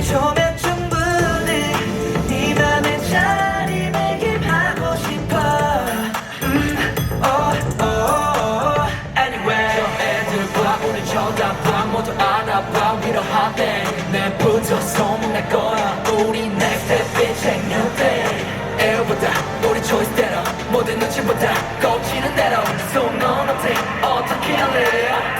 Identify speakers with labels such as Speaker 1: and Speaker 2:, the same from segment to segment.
Speaker 1: 1초면 충분해. 네 맘에 자리매김하고 싶어. 음, oh, oh, Anyway
Speaker 2: 저 애들과 우리 쳐다봐 모두 알아봐 위로하대. 내부터 소문날 거야. 우리 next step so no new day 애보다 우리 choice대로. 모든 눈치보다 거치는 대로. So 넌 어때? 어떻게 할래?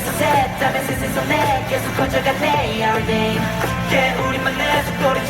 Speaker 1: 셋에서 넷 계속 커져가네 our name Yeah 우리만의 속도를